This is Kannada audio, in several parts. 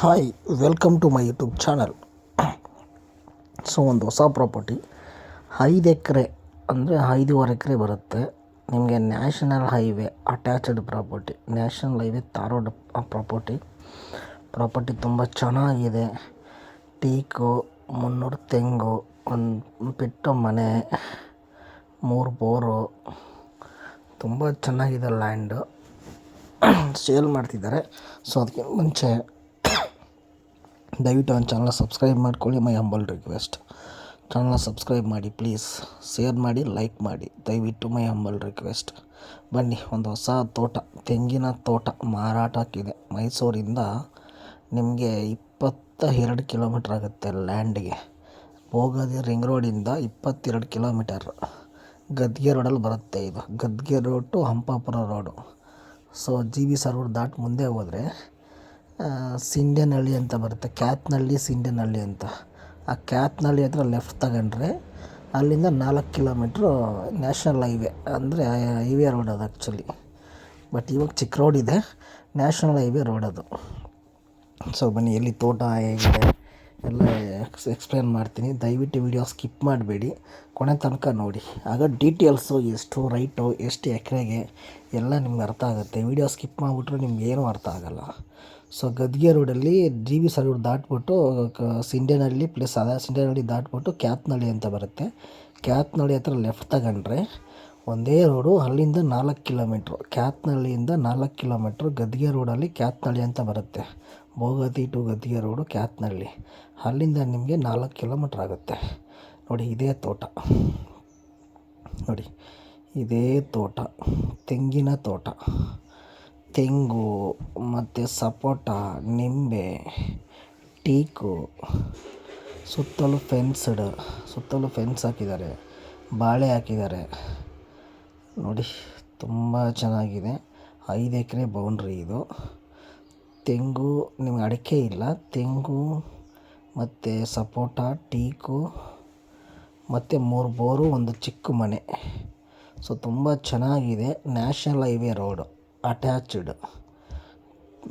Hi, welcome to my YouTube channel. So, ಒಂದು ಹೊಸ ಪ್ರಾಪರ್ಟಿ. ಐದು ಎಕರೆ, ಅಂದರೆ ಐದೂವರೆ ಎಕರೆ ಬರುತ್ತೆ. ನಿಮಗೆ national highway attached property. National highway tar road property. Property ತುಂಬ ಚೆನ್ನಾಗಿದೆ. ಟೀಕು, ಮುನ್ನೂರು ತೆಂಗು, ಒಂದು ಬಿಟ್ಟು ಮನೆ, ಮೂರು ಬೋರು. ತುಂಬ ಚೆನ್ನಾಗಿದೆ ಲ್ಯಾಂಡು. ಸೇಲ್ ಮಾಡ್ತಿದ್ದಾರೆ. ಸೊ ಅದಕ್ಕೆ ಮುಂಚೆ ದಯವಿಟ್ಟು ನನ್ನ ಚಾನಲ್ ಸಬ್ಸ್ಕ್ರೈಬ್ ಮಾಡ್ಕೊಳ್ಳಿ ಮೈ ಹಂಬಲ್ ರಿಕ್ವೆಸ್ಟ್ ಚಾನಲ್ನ ಸಬ್ಸ್ಕ್ರೈಬ್ ಮಾಡಿ ಪ್ಲೀಸ್ ಶೇರ್ ಮಾಡಿ ಲೈಕ್ ಮಾಡಿ. ದಯವಿಟ್ಟು ಮೈ ಹಂಬಲ್ ರಿಕ್ವೆಸ್ಟ್ ಬನ್ನಿ, ಒಂದು ಹೊಸ ತೋಟ, ತೆಂಗಿನ ತೋಟ ಮಾರಾಟಕ್ಕಿದೆ ಮೈಸೂರಿಂದ ನಿಮಗೆ ಇಪ್ಪತ್ತ ಎರಡು ಕಿಲೋಮೀಟ್ರ್ ಆಗುತ್ತೆ ಲ್ಯಾಂಡ್ಗೆ ಹೋಗೋದು ರಿಂಗ್ ರೋಡಿಂದ ಇಪ್ಪತ್ತೆರಡು ಕಿಲೋಮೀಟರ್ ಗದ್ಗೆ ರೋಡಲ್ಲಿ ಬರುತ್ತೆ ಇದು. Gadge road to Hampapura road so G B server ದಾಟಿ ಮುಂದೆ ಹೋದರೆ ಸಿಂಡ್ಯನಹಳ್ಳಿ ಅಂತ ಬರುತ್ತೆ. ಕ್ಯಾತ್ನಹಳ್ಳಿ ಸಿಂಡ್ಯನಹಳ್ಳಿ ಅಂತ. ಆ ಕ್ಯಾತ್ನಹಳ್ಳಿ ಹತ್ರ ಲೆಫ್ಟ್ ತಗೊಂಡ್ರೆ ಅಲ್ಲಿಂದ ನಾಲ್ಕು ಕಿಲೋಮೀಟ್ರು ನ್ಯಾಷನಲ್ ಹೈವೇ ಅಂದರೆ ಹೈವೇ ರೋಡ್ ಅದು ಆ್ಯಕ್ಚುಲಿ ಬಟ್ ಇವಾಗ ಚಿಕ್ಕ ರೋಡ್ ಇದೆ ನ್ಯಾಷನಲ್ ಹೈವೇ ರೋಡ್ ಅದು. ಸೊ ಬನ್ನಿ, ಎಲ್ಲಿ ತೋಟ ಹೇಗಿದೆ? ಎಲ್ಲ ಎಕ್ಸ್ ಎಕ್ಸ್ಪ್ಲೇನ್ ಮಾಡ್ತೀನಿ. ದಯವಿಟ್ಟು ವಿಡಿಯೋ ಸ್ಕಿಪ್ ಮಾಡಬೇಡಿ. ಕೊನೆ ತನಕ ನೋಡಿ. ಆಗ ಡೀಟೇಲ್ಸು ಎಷ್ಟು ರೈಟು ಎಷ್ಟು ಎಕರೆಗೆ ಎಲ್ಲ ನಿಮ್ಗೆ ಅರ್ಥ ಆಗುತ್ತೆ. ವಿಡಿಯೋ ಸ್ಕಿಪ್ ಮಾಡಿಬಿಟ್ರೆ ನಿಮ್ಗೆ ಏನೂ ಅರ್ಥ ಆಗೋಲ್ಲ. ಸೊ ಗದ್ಗೆ ರೋಡಲ್ಲಿ ಡಿ ವಿ ಸರ್ ದಾಟ್ಬಿಟ್ಟು, ಕ ಸಿಂಡ್ಯನಹಳ್ಳಿ ಪ್ಲಸ್ ಅದೇ. ಸಿಂಡೇನಹಳ್ಳಿ ದಾಟ್ಬಿಟ್ಟು ಕ್ಯಾತ್ನಹಳ್ಳಿ ಅಂತ ಬರುತ್ತೆ. ಕ್ಯಾತ್ನಹಳ್ಳಿ ಹತ್ರ ಲೆಫ್ಟ್ ತಗೊಂಡ್ರೆ ಒಂದೇ ರೋಡು ಅಲ್ಲಿಂದ ನಾಲ್ಕು ಕಿಲೋಮೀಟ್ರು ಕ್ಯಾತ್ನಹಳ್ಳಿಯಿಂದ ನಾಲ್ಕು ಕಿಲೋಮೀಟ್ರು ಗದ್ಗೆ ರೋಡಲ್ಲಿ ಕ್ಯಾತ್ನಹಳ್ಳಿ ಅಂತ ಬರುತ್ತೆ. Bhogadi to Gaddige road Kyathanahalli. ಅಲ್ಲಿಂದ ನಿಮಗೆ ನಾಲ್ಕು ಕಿಲೋಮೀಟ್ರ್ ಆಗುತ್ತೆ. ನೋಡಿ, ಇದೇ ತೋಟ. ನೋಡಿ, ಇದೇ ತೋಟ. ತೆಂಗಿನ ತೋಟ. ತೆಂಗು, ಮತ್ತು ಸಪೋಟ, ನಿಂಬೆ, ಟೀಕು, ಸುತ್ತಲೂ ಫೆನ್ಸ್ಡ್ ಸುತ್ತಲೂ ಫೆನ್ಸ್ ಹಾಕಿದ್ದಾರೆ, ಬಾಳೆ ಹಾಕಿದ್ದಾರೆ. ನೋಡಿ, ತುಂಬ ಚೆನ್ನಾಗಿದೆ. ಐದು ಎಕರೆ ಬೌಂಡ್ರಿ ಇದು. ತೆಂಗು ನಿಮ್ಗೆ ಅಡಿಕೆ ಇಲ್ಲ. ತೆಂಗು, ಮತ್ತು ಸಪೋಟ, ಟೀಕು, ಮತ್ತು ಮೂರು ಬೋರು, ಒಂದು ಚಿಕ್ಕ ಮನೆ. ಸೊ ತುಂಬ ಚೆನ್ನಾಗಿದೆ. National highway road, attached.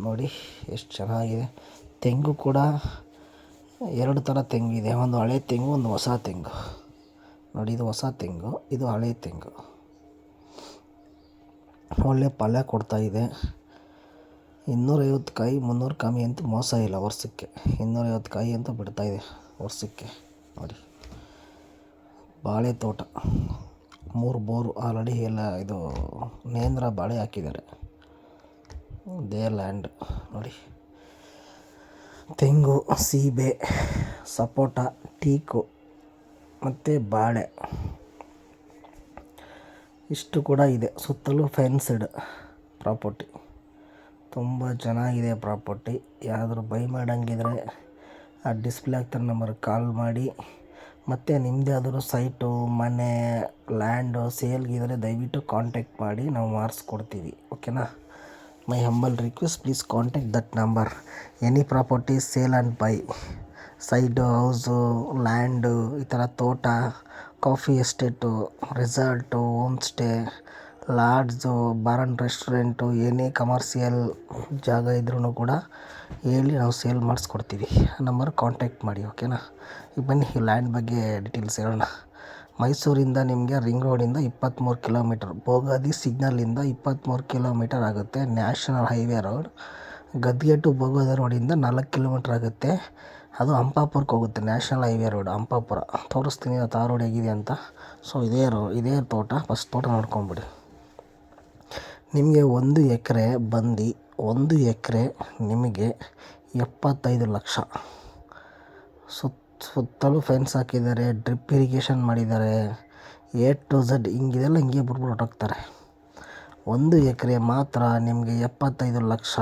ನೋಡಿ, ಎಷ್ಟು ಚೆನ್ನಾಗಿದೆ. ತೆಂಗು ಕೂಡ ಎರಡು ಥರ ತೆಂಗಿದೆ ಒಂದು ಹಳೆ ತೆಂಗು, ಒಂದು ಹೊಸ ತೆಂಗು. ನೋಡಿ, ಇದು ಹೊಸ ತೆಂಗು, ಇದು ಹಳೆ ತೆಂಗು. ಒಳ್ಳೆ ಪಲ್ಯ ಕೊಡ್ತಾಯಿದೆ ಇನ್ನೂರೈವತ್ತು ಕಾಯಿ, ಮುನ್ನೂರು ಕಮ್ಮಿ ಅಂತೂ ಮೋಸ ಇಲ್ಲ ವರ್ಷಕ್ಕೆ. ಇನ್ನೂರೈವತ್ತು ಕಾಯಿ ಅಂತೂ ಬಿಡ್ತಾಯಿದೆ ವರ್ಷಕ್ಕೆ. ನೋಡಿ. ಬಾಳೆ ತೋಟ. ಮೂರು ಬೋರು ಆಲ್ರೆಡಿ ಎಲ್ಲ ಇದು ನೇಂದ್ರ ಬಾಳೆ ಹಾಕಿದ್ದಾರೆ. ದೇ ಲ್ಯಾಂಡ್ ನೋಡಿ. ತೆಂಗು, ಸೀಬೆ, ಸಪೋಟ, ಟೀಕು ಮತ್ತು ಬಾಳೆ. ಇಷ್ಟು ಕೂಡ ಇದೆ. ಸುತ್ತಲೂ ಫೆನ್ಸ್ಡ್ ಪ್ರಾಪರ್ಟಿ ತುಂಬ ಚೆನ್ನಾಗಿದೆ ಪ್ರಾಪರ್ಟಿ. ಯಾರಾದರೂ ಬೈ ಮಾಡೋಂಗಿದ್ರೆ ಆ ಡಿಸ್ಪ್ಲೇ ಆಗ್ತಿರೋ ನಂಬರ್ಗೆ ಕಾಲ್ ಮಾಡಿ. ಮತ್ತು ನಿಮ್ಮದೇ ಆದರೂ ಸೈಟು ಮನೆ ಲ್ಯಾಂಡು ಸೇಲ್ಗಿದ್ರೆ ದಯವಿಟ್ಟು ಕಾಂಟ್ಯಾಕ್ಟ್ ಮಾಡಿ, ನಾವು ಮಾಡಿಸ್ಕೊಡ್ತೀವಿ. ಓಕೆನಾ my humble request please contact that number any property sale and buy side house land ಈ ಥರ ತೋಟ coffee estate resort home stay lodge bar and restaurant, ಏನೇ ಕಮರ್ಷಿಯಲ್ ಜಾಗ ಇದ್ರೂ ಕೂಡ ಹೇಳಿ ನಾವು ಸೇಲ್ ಮಾಡಿಸ್ಕೊಡ್ತೀವಿ. ನಂಬರ್ ಕಾಂಟ್ಯಾಕ್ಟ್ ಮಾಡಿ, ಓಕೆನಾ? ಈಗ ಬನ್ನಿ, ಈ ಲ್ಯಾಂಡ್ ಬಗ್ಗೆ ಡೀಟೇಲ್ಸ್ ಹೇಳೋಣ. ಮೈಸೂರಿಂದ ನಿಮಗೆ ರಿಂಗ್ ರೋಡಿಂದ ಇಪ್ಪತ್ತ್ಮೂರು ಕಿಲೋಮೀಟ್ರ್, ಬೋಗಾದಿ ಸಿಗ್ನಲಿಂದ ಇಪ್ಪತ್ತ್ಮೂರು ಕಿಲೋಮೀಟರ್ ಆಗುತ್ತೆ national highway road. Gadge to Bhogadi ರೋಡಿಂದ ನಾಲ್ಕು ಕಿಲೋಮೀಟ್ರ್ ಆಗುತ್ತೆ. ಅದು ಹಂಪಾಪುರಕ್ಕೆ ಹೋಗುತ್ತೆ, ನ್ಯಾಷನಲ್ ಹೈವೇ ರೋಡ್ ಹಂಪಾಪುರ ತೋರಿಸ್ತೀನಿ ಆ ತಾರ್ ರೋಡ್ ಹೇಗಿದೆ ಅಂತ. ಸೊ ಇದೇ ರೋ, ಇದೇ ತೋಟ ಫಸ್ಟ್ ತೋಟ ನೋಡ್ಕೊಂಬಿಡಿ. ನಿಮಗೆ ಒಂದು ಎಕರೆ ಬಂದು ಒಂದು ಎಕರೆ ನಿಮಗೆ ಎಪ್ಪತ್ತೈದು ಲಕ್ಷ. ಸುತ್ತ ಸುತ್ತಲೂ ಫೆನ್ಸ್ ಹಾಕಿದ್ದಾರೆ ಡ್ರಿಪ್ ಇರಿಗೇಷನ್ ಮಾಡಿದ್ದಾರೆ. ಎ ಟು ಝಡ್ ಹಿಂಗಿದೆಲ್ಲ ಹಿಂಗೆ ಬಿಟ್ಬಿಟ್ಟು ಹೊರ್ಟೋಗ್ತಾರೆ. ಒಂದು ಎಕರೆ ಮಾತ್ರ ನಿಮಗೆ ಎಪ್ಪತ್ತೈದು ಲಕ್ಷ.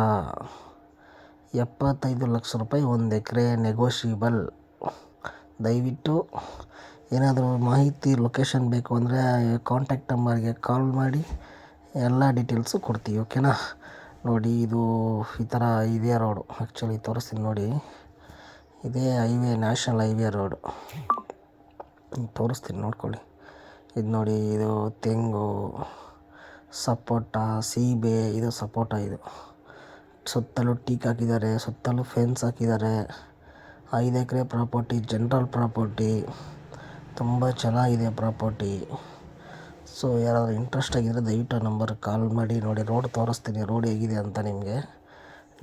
ಎಪ್ಪತ್ತೈದು ಲಕ್ಷ ರೂಪಾಯಿ ಒಂದು ಎಕರೆ ನೆಗೋಷಿಯಬಲ್ ದಯವಿಟ್ಟು ಏನಾದರೂ ಮಾಹಿತಿ ಲೊಕೇಶನ್ ಬೇಕು ಅಂದರೆ ಕಾಂಟ್ಯಾಕ್ಟ್ ನಂಬರ್ಗೆ ಕಾಲ್ ಮಾಡಿ. ಎಲ್ಲ ಡೀಟೇಲ್ಸು ಕೊಡ್ತೀವಿ ಓಕೆನಾ ನೋಡಿ, ಇದು ಈ ಥರ ಇದೇ ರೋಡು ಆ್ಯಕ್ಚುಲಿ ತೋರಿಸ್ತೀನಿ ನೋಡಿ. ಇದೇ ಹೈವೇ ನ್ಯಾಷನಲ್ ಹೈವೇ ರೋಡು ತೋರಿಸ್ತೀನಿ, ನೋಡ್ಕೊಳ್ಳಿ. ಇದು ನೋಡಿ, ಇದು ತೆಂಗು, ಸಪೋಟ, ಸೀಬೆ, ಇದು ಸಪೋಟ ಇದು. ಸುತ್ತಲೂ ಟೀಕ್ ಹಾಕಿದ್ದಾರೆ, ಸುತ್ತಲೂ ಫೆನ್ಸ್ ಹಾಕಿದ್ದಾರೆ. ಐದು ಎಕರೆ ಪ್ರಾಪರ್ಟಿ ಜನ್ರಲ್ ಪ್ರಾಪರ್ಟಿ ತುಂಬ ಚೆನ್ನಾಗಿದೆ ಪ್ರಾಪರ್ಟಿ ಸೊ ಯಾರಾದರೂ ಇಂಟ್ರೆಸ್ಟ್ ಆಗಿದ್ದರೆ ದಯವಿಟ್ಟು ಆ ನಂಬರ್ಗೆ ಕಾಲ್ ಮಾಡಿ, ನೋಡಿ ರೋಡ್ ತೋರಿಸ್ತೀನಿ. ರೋಡ್ ಹೇಗಿದೆ ಅಂತ ನಿಮಗೆ.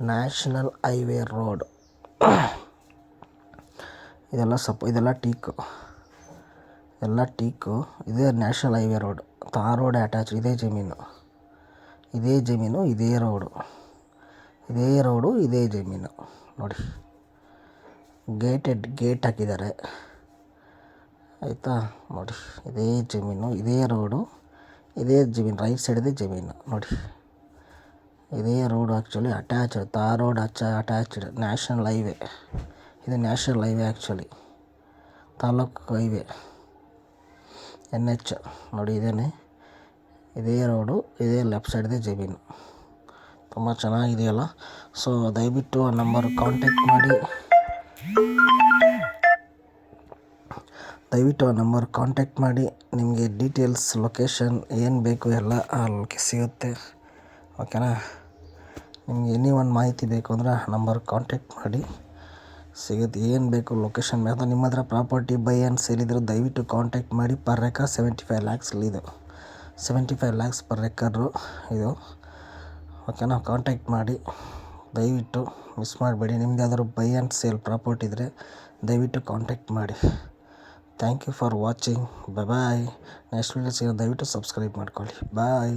ನ್ಯಾಷನಲ್ ಹೈವೇ ರೋಡ್ ಇದೆಲ್ಲ ಸಪ್, ಇದೆಲ್ಲ ಟೀಕು ಎಲ್ಲ ಟೀಕು ಇದೇ ನ್ಯಾಷನಲ್ ಹೈವೇ ರೋಡ್ ಆ ರೋಡ್ ಅಟ್ಯಾಚ್ ಇದೇ ಜಮೀನು. ಇದೇ ಜಮೀನು, ಇದೇ ರೋಡು ಇದೇ ರೋಡು ಇದೇ ಜಮೀನು. ನೋಡಿ. ಗೇಟೆಡ್ ಗೇಟ್ ಹಾಕಿದ್ದಾರೆ. ಆಯಿತಾ? ನೋಡಿ, ಇದೇ ಜಮೀನು, ಇದೇ ರೋಡು ಇದೇ ಜಮೀನು ರೈಟ್ ಸೈಡಿದೆ ಜಮೀನು, ನೋಡಿ. ಇದೇ road actually attached tar road ಅಚ್ಚ ಅಟ್ಯಾಚ್ಡ್ ನ್ಯಾಷನಲ್ ಹೈವೇ ಇದು ನ್ಯಾಷನಲ್ ಹೈವೇ ಆ್ಯಕ್ಚುಲಿ ತಾಲೂಕು ಹೈವೇ ಎನ್ ಎಚ್ ನೋಡಿ ಇದೇನೆ. ಇದೇ ರೋಡು ಇದೇ ಲೆಫ್ಟ್ ಸೈಡ್ದೆ ಜಮೀನು. ತುಂಬ ಚೆನ್ನಾಗಿದೆಯಲ್ಲ? ಸೊ ದಯವಿಟ್ಟು ಆ ನಂಬರ್ ಕಾಂಟ್ಯಾಕ್ಟ್ ಮಾಡಿ. ದಯವಿಟ್ಟು ಆ ನಂಬರ್ ಕಾಂಟ್ಯಾಕ್ಟ್ ಮಾಡಿ, ನಿಮಗೆ ಡೀಟೇಲ್ಸ್ ಲೊಕೇಶನ್ ಏನು ಬೇಕು ಎಲ್ಲ ಅಲ್ಲಿ ಸಿಗುತ್ತೆ. ಓಕೆನಾ ನಿಮ್ಗೆ ಎನಿ ಒನ್ ಮಾಹಿತಿ ಬೇಕು ಅಂದರೆ ಆ ನಂಬರ್ ಕಾಂಟ್ಯಾಕ್ಟ್ ಮಾಡಿ, ಸಿಗುತ್ತೆ. ಏನು ಬೇಕು ಲೊಕೇಶನ್ ಅಥವಾ ನಿಮ್ಮ ಹತ್ರ ಪ್ರಾಪರ್ಟಿ ಬೈ ಆ್ಯಂಡ್ ಸೇಲ್ ಇದ್ದರೆ ದಯವಿಟ್ಟು ಕಾಂಟ್ಯಾಕ್ಟ್ ಮಾಡಿ. ಪರ್ ಎಕರ್ ಸೆವೆಂಟಿ ಫೈವ್ ಲ್ಯಾಕ್ಸಲ್ಲಿ ಇದು. Seventy five lakhs per acre ಇದು. ಓಕೆನಾ ಕಾಂಟ್ಯಾಕ್ಟ್ ಮಾಡಿ. ದಯವಿಟ್ಟು ಮಿಸ್ ಮಾಡಬೇಡಿ. ನಿಮ್ದು ಯಾವ್ದಾದ್ರು ಬೈ ಆ್ಯಂಡ್ ಸೇಲ್ ಪ್ರಾಪರ್ಟಿ ಇದ್ದರೆ ದಯವಿಟ್ಟು ಕಾಂಟ್ಯಾಕ್ಟ್ ಮಾಡಿ. thank you for watching bye next videos ದಯವಿಟ್ಟು ಸಬ್ಸ್ಕ್ರೈಬ್ ಮಾಡ್ಕೊಳ್ಳಿ ಬಾಯ್